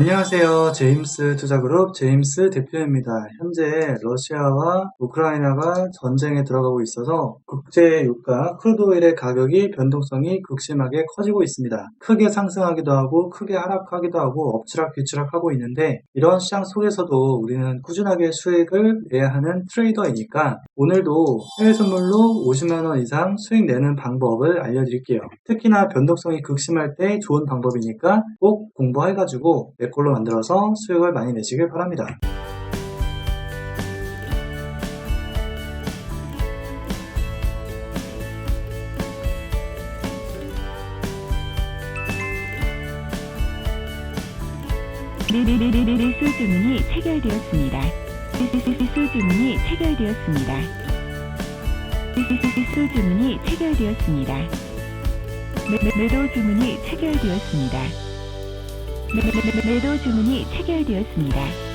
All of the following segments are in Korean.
안녕하세요. 제임스 투자그룹 제임스 대표입니다. 현재 러시아와 우크라이나가 전쟁에 들어가고 있어서 국제 유가 크루드 오일의 가격이 변동성이 극심하게 커지고 있습니다. 크게 상승하기도 하고 크게 하락하기도 하고 엎치락 뒤치락 하고 있는데 이런 시장 속에서도 우리는 꾸준하게 수익을 내야 하는 트레이더이니까 오늘도 해외 선물로 50만 원 이상 수익 내는 방법을 알려드릴게요. 특히나 변동성이 극심할 때 좋은 방법이니까 꼭 공부해가지고 내 걸로 만들어서 수익을 많이 내시길 바랍니다. 매- 매도 주문이 체결되었습니다. 매도 주문이 체결되었습니다.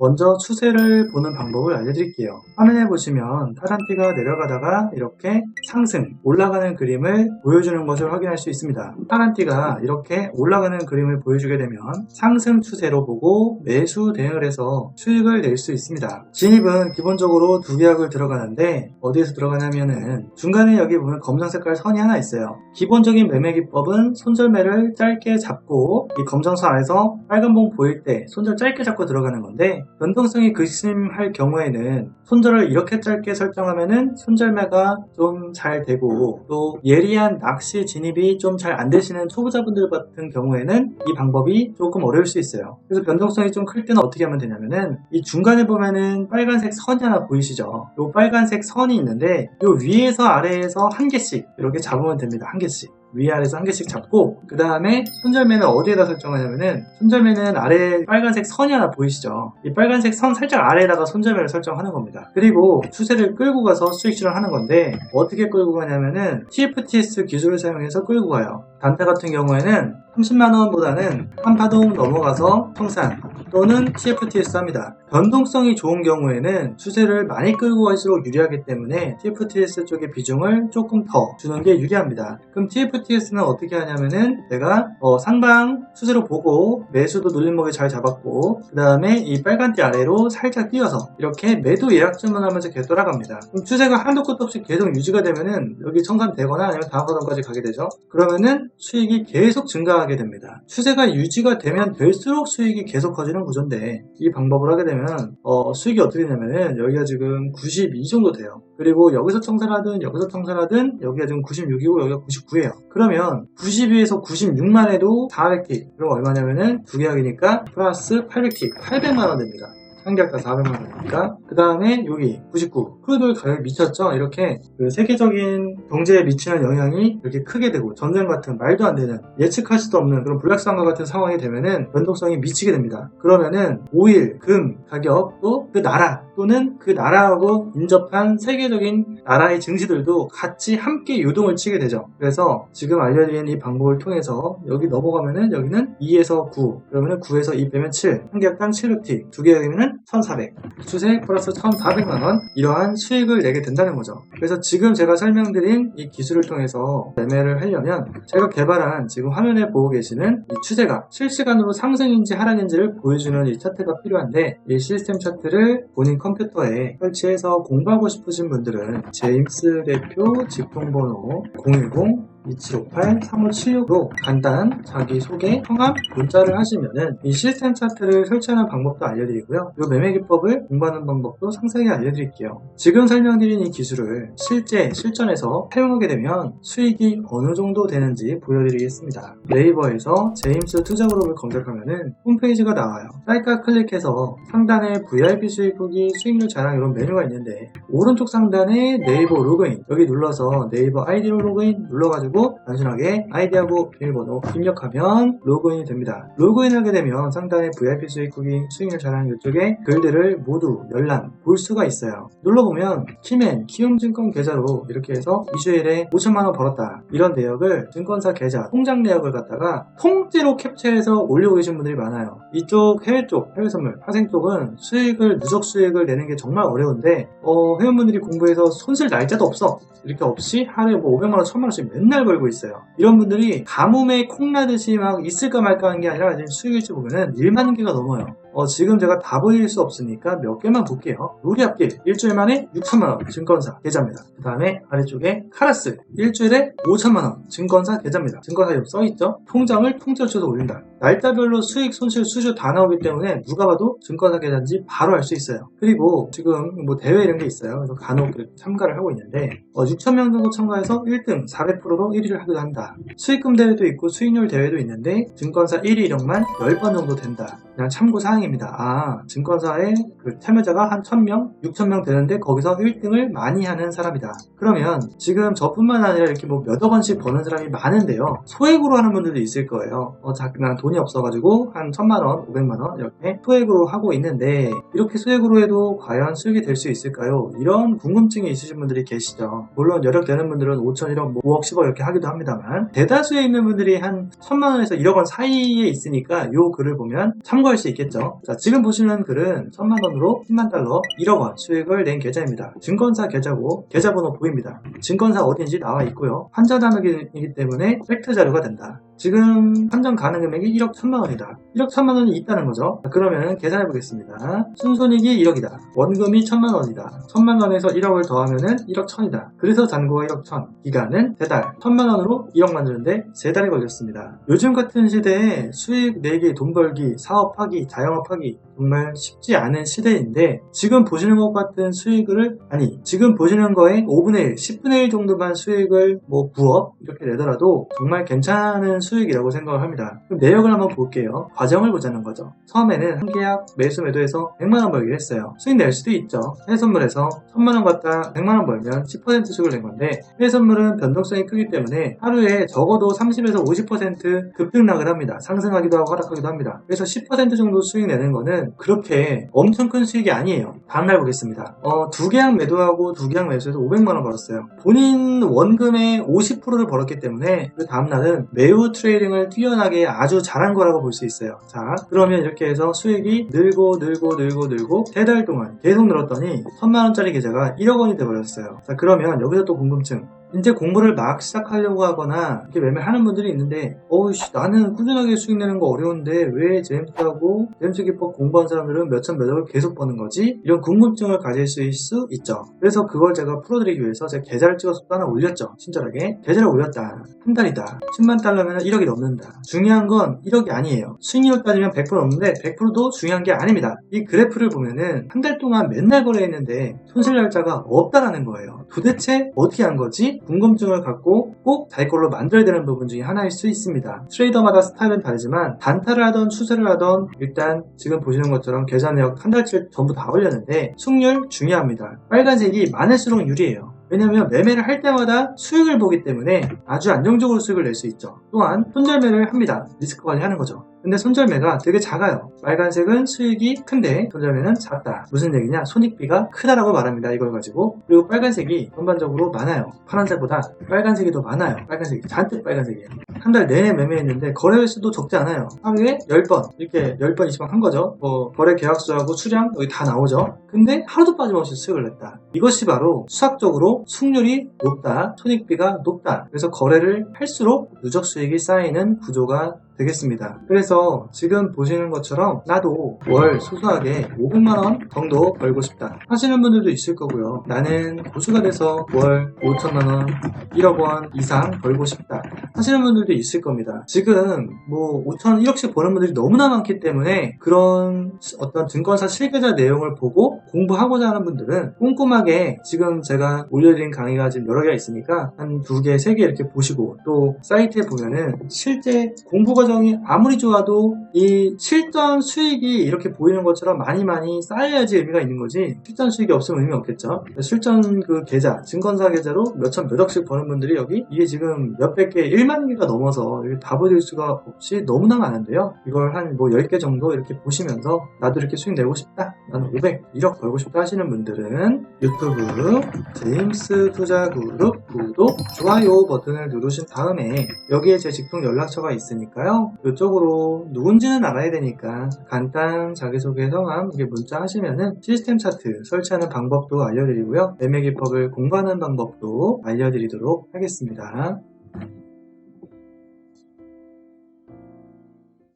먼저 추세를 보는 방법을 알려드릴게요. 화면에 보시면 타란티가 내려가다가 이렇게 상승, 올라가는 그림을 보여주는 것을 확인할 수 있습니다. 타란티가 이렇게 올라가는 그림을 보여주게 되면 상승 추세로 보고 매수 대응을 해서 수익을 낼 수 있습니다. 진입은 기본적으로 두 계약을 들어가는데 어디에서 들어가냐면은 중간에 여기 보면 검정 색깔 선이 하나 있어요. 기본적인 매매 기법은 손절매를 짧게 잡고 이 검정선 안에서 빨간 봉 보일 때 손절 짧게 잡고 들어가는 건데 변동성이 극심할 경우에는 손절을 이렇게 짧게 설정하면은 손절매가 좀 잘 되고 또 예리한 낚시 진입이 좀 잘 안 되시는 초보자분들 같은 경우에는 이 방법이 조금 어려울 수 있어요. 그래서 변동성이 좀 클 때는 어떻게 하면 되냐면은 이 중간에 보면은 빨간색 선이 하나 보이시죠? 이 빨간색 선이 있는데 이 위에서 아래에서 한 개씩 이렇게 잡으면 됩니다. 한 개씩. 위아래에서 한 개씩 잡고 그 다음에 손절매는 어디에다 설정하냐면은 손절매는 아래 빨간색 선이 하나 보이시죠? 이 빨간색 선 살짝 아래에다가 손절매를 설정하는 겁니다. 그리고 추세를 끌고 가서 수익 실현하는 건데 어떻게 끌고 가냐면은 TFTS 기술을 사용해서 끌고 가요. 단타 같은 경우에는 30만 원보다는 한 파동 넘어가서 청산 또는 TFTS 합니다. 변동성이 좋은 경우에는 추세를 많이 끌고 갈수록 유리하기 때문에 TFTS 쪽의 비중을 조금 더 주는 게 유리합니다. 그럼 TFTS는 어떻게 하냐면은 내가 어, 상방 추세로 보고 매수도 눌림목에 잘 잡았고 그 다음에 이 빨간띠 아래로 살짝 뛰어서 이렇게 매도 예약 주문하면서 계속 돌아갑니다. 그럼 추세가 한도 끝도 없이 계속 유지가 되면은 여기 청산되거나 아니면 다음 파동까지 가게 되죠. 그러면은 수익이 계속 증가하게 됩니다. 추세가 유지가 되면 될수록 수익이 계속 커지는 구조인데 이 방법을 하게 되면 어, 수익이 어떻게 되냐면은 여기가 지금 92 정도 돼요. 그리고 여기서 청산하든 여기서 청산하든 여기가 지금 96이고 여기가 99예요. 그러면 92에서 96만 해도 400틱. 그럼 얼마냐면은 두 계약이니까 플러스 800틱. 800만 원 됩니다. 한 계약당 400만 원이니까. 그 다음에 여기 99. 크루드 가격이 미쳤죠? 이렇게 그 세계적인 경제에 미치는 영향이 이렇게 크게 되고 전쟁 같은 말도 안 되는 예측할 수도 없는 그런 불확실성과 같은 상황이 되면은 변동성이 미치게 됩니다. 그러면은 오일, 금 가격 또 그 나라 또는 그 나라하고 인접한 세계적인 나라의 증시들도 같이 함께 요동을 치게 되죠. 그래서 지금 알려드린 이 방법을 통해서 여기 넘어가면은 여기는 2에서 9 그러면은 9에서 2 빼면 7한 계약당 700T 두 계약이면은 1400 추세 플러스 1400만 원 이러한 수익을 내게 된다는 거죠. 그래서 지금 제가 설명드린 이 기술을 통해서 매매를 하려면 제가 개발한 지금 화면에 보고 계시는 이 추세가 실시간으로 상승인지 하락인지를 보여주는 이 차트가 필요한데 이 시스템 차트를 본인 컴퓨터에 설치해서 공부하고 싶으신 분들은 제임스 대표 직통번호 010 2758-3576로 간단 자기소개, 성함, 문자를 하시면은 이 시스템 차트를 설치하는 방법도 알려드리고요. 이 매매 기법을 공부하는 방법도 상세히 알려드릴게요. 지금 설명드린 이 기술을 실제 실전에서 사용하게 되면 수익이 어느 정도 되는지 보여드리겠습니다. 네이버에서 제임스 투자그룹을 검색하면은 홈페이지가 나와요. 사이트 클릭해서 상단에 VIP 수익 후기 수익률 자랑 이런 메뉴가 있는데 오른쪽 상단에 네이버 로그인 여기 눌러서 네이버 아이디로 로그인 눌러가지고 단순하게 아이디하고 비밀번호 입력하면 로그인이 됩니다. 로그인하게 되면 상단에 VIP 수익 후기 수익률 자랑 이쪽에 글들을 모두 열람 볼 수가 있어요. 눌러보면 키맨 키움증권 계좌로 이렇게 해서 이주일에 5천만원 벌었다 이런 내역을 증권사 계좌 통장 내역을 갖다가 통째로 캡처해서 올리고 계신 분들이 많아요. 이쪽 해외 쪽 해외 선물 파생 쪽은 수익을 누적 수익을 내는 게 정말 어려운데 어, 회원분들이 공부해서 손쓸 날짜도 없어 이렇게 없이 하루에 뭐 500만원 1000만원씩 맨날 잘 벌고 있어요. 이런 분들이 가뭄에 콩나듯이 막 있을까 말까 하는 게 아니라 지금 수익일지 보면은 1만 개가 넘어요. 어, 지금 제가 다 보일 수 없으니까 몇 개만 볼게요. 우리앞길 일주일 만에 6천만원 증권사 계좌입니다. 그 다음에 아래쪽에 카라스 일주일에 5천만원 증권사 계좌입니다. 증권사 여기 써있죠? 통장을 통째로 올린다. 날짜별로 수익, 손실, 수주 다 나오기 때문에 누가 봐도 증권사 계좌인지 바로 알 수 있어요. 그리고 지금 뭐 대회 이런 게 있어요. 그래서 간혹 참가를 하고 있는데 6천 명 정도 참가해서 1등 400%로 1위를 하기도 한다. 수익금 대회도 있고 수익률 대회도 있는데 증권사 1위 이력만 10번 정도 된다. 그냥 참고 사항 입니다. 아, 증권사의 그 참여자가 한 1000명, 6000명 되는데 거기서 1등을 많이 하는 사람이다. 그러면 지금 저뿐만 아니라 이렇게 뭐 몇억 원씩 버는 사람이 많은데요. 소액으로 하는 분들도 있을 거예요. 어, 자, 난 돈이 없어가지고 한 1000만 원, 500만 원 이렇게 소액으로 하고 있는데 이렇게 소액으로 해도 과연 수익이 될 수 있을까요? 이런 궁금증이 있으신 분들이 계시죠. 물론 여력 되는 분들은 5천, 1억, 뭐 5억, 10억 이렇게 하기도 합니다만 대다수에 있는 분들이 한 1000만 원에서 1억 원 사이에 있으니까 이 글을 보면 참고할 수 있겠죠. 자, 지금 보시는 글은 1000만원으로 10만 달러 1억 원 수익을 낸 계좌입니다. 증권사 계좌고 계좌번호 보입니다. 증권사 어딘지 나와 있고요. 환자 단어이기 때문에 팩트 자료가 된다. 지금 판정 가능 금액이 1억 1천만 원이다. 1억 1천만 원이 있다는 거죠. 그러면 계산해 보겠습니다. 순손익이 1억이다. 원금이 1천만 원이다. 1천만 원에서 1억을 더하면은 1억 1천이다. 그래서 잔고가 1억 1천. 기간은 3달. 1천만 원으로 1억 만드는데 3달이 걸렸습니다. 요즘 같은 시대에 수익 내기, 돈 벌기, 사업하기, 자영업하기 정말 쉽지 않은 시대인데 지금 보시는 것 같은 수익을 아니 지금 보시는 거에 5분의 1, 10분의 1 정도만 수익을 뭐 부업 이렇게 내더라도 정말 괜찮은 수익이라고 생각을 합니다. 그럼 내역을 한번 볼게요. 과정을 보자는 거죠. 처음에는 한 계약 매수 매도해서 100만 원 벌기로 했어요. 수익 낼 수도 있죠. 해외선물에서 1000만 원 갖다 100만 원 벌면 10% 수익을 낸 건데 해외선물은 변동성이 크기 때문에 하루에 적어도 30에서 50% 급등락을 합니다. 상승하기도 하고 하락하기도 합니다. 그래서 10% 정도 수익 내는 거는 그렇게 엄청 큰 수익이 아니에요. 다음날 보겠습니다. 어, 두 계약 매도하고 두 계약 매수해서 500만원 벌었어요. 본인 원금의 50%를 벌었기 때문에 그 다음날은 매우 트레이딩을 뛰어나게 아주 잘한 거라고 볼 수 있어요. 자, 그러면 이렇게 해서 수익이 늘고 늘고 늘고 늘고 세 달 동안 계속 늘었더니 1000만원짜리 계좌가 1억 원이 돼버렸어요. 자, 그러면 여기서 또 궁금증. 이제 공부를 막 시작하려고 하거나 이렇게 매매하는 분들이 있는데 어우씨 나는 꾸준하게 수익 내는 거 어려운데 왜 제임스하고 제임스 기법 공부한 사람들은 몇천 몇억을 계속 버는 거지? 이런 궁금증을 가질 수 있죠. 그래서 그걸 제가 풀어드리기 위해서 제가 계좌를 찍어서 또 하나 올렸죠. 친절하게 계좌를 올렸다. 한 달이다. 10만 달러면 1억이 넘는다. 중요한 건 1억이 아니에요. 수익률 따지면 100% 넘는데 100%도 중요한 게 아닙니다. 이 그래프를 보면은 한 달 동안 맨날 거래했는데 손실 날짜가 없다라는 거예요. 도대체 어떻게 한 거지? 궁금증을 갖고 꼭 자기 걸로 만들어야 되는 부분 중에 하나일 수 있습니다. 트레이더마다 스타일은 다르지만 단타를 하던 추세를 하던 일단 지금 보시는 것처럼 계좌 내역 한 달치 전부 다 올렸는데 승률 중요합니다. 빨간색이 많을수록 유리해요. 왜냐하면 매매를 할 때마다 수익을 보기 때문에 아주 안정적으로 수익을 낼 수 있죠. 또한 손절매를 합니다. 리스크 관리하는 거죠. 근데 손절매가 되게 작아요. 빨간색은 수익이 큰데 손절매는 작다. 무슨 얘기냐? 손익비가 크다라고 말합니다. 이걸 가지고. 그리고 빨간색이 전반적으로 많아요. 파란색보다 빨간색이 더 많아요. 빨간색이 잔뜩 빨간색이에요. 한 달 내내 매매했는데 거래 횟수도 적지 않아요. 하루에 10번 이렇게 10번 20번 한 거죠. 뭐 거래 계약수하고 수량 여기 다 나오죠. 근데 하루도 빠짐없이 수익을 냈다. 이것이 바로 수학적으로 수익률이 높다. 손익비가 높다. 그래서 거래를 할수록 누적 수익이 쌓이는 구조가 되겠습니다. 그래서 지금 보시는 것처럼 나도 월 소소하게 500만원 정도 벌고 싶다 하시는 분들도 있을 거고요. 나는 고수가 돼서 월 5천만원, 1억원 이상 벌고 싶다 하시는 분들도 있을 겁니다. 지금 뭐 5천, 1억씩 버는 분들이 너무나 많기 때문에 그런 어떤 증권사 실계자 내용을 보고 공부하고자 하는 분들은 꼼꼼하게 지금 제가 올려드린 강의가 지금 여러 개가 있으니까 한 두 개, 세 개 이렇게 보시고 또 사이트에 보면은 실제 공부 과정이 아무리 좋아도 이 실전 수익이 이렇게 보이는 것처럼 많이 많이 쌓여야지 의미가 있는 거지 실전 수익이 없으면 의미 없겠죠. 실전 그 계좌, 증권사 계좌로 몇천 몇억씩 버는 분들이 여기 이게 지금 몇백 개, 1만 개가 넘어서 다 보여줄 수가 없이 너무나 많은데요. 이걸 한 뭐 10개 정도 이렇게 보시면서 나도 이렇게 수익 내고 싶다. 나는 500, 1억 벌고 싶다 하시는 분들은 유튜브 제임스 투자 그룹 구독, 좋아요 버튼을 누르신 다음에 여기에 제 직통 연락처가 있으니까요. 이쪽으로 누군지는 알아야 되니까 간단 자기소개 성함 이게 문자 하시면은 시스템 차트 설치하는 방법도 알려드리고요. 매매 기법을 공부하는 방법도 알려드리도록 하겠습니다.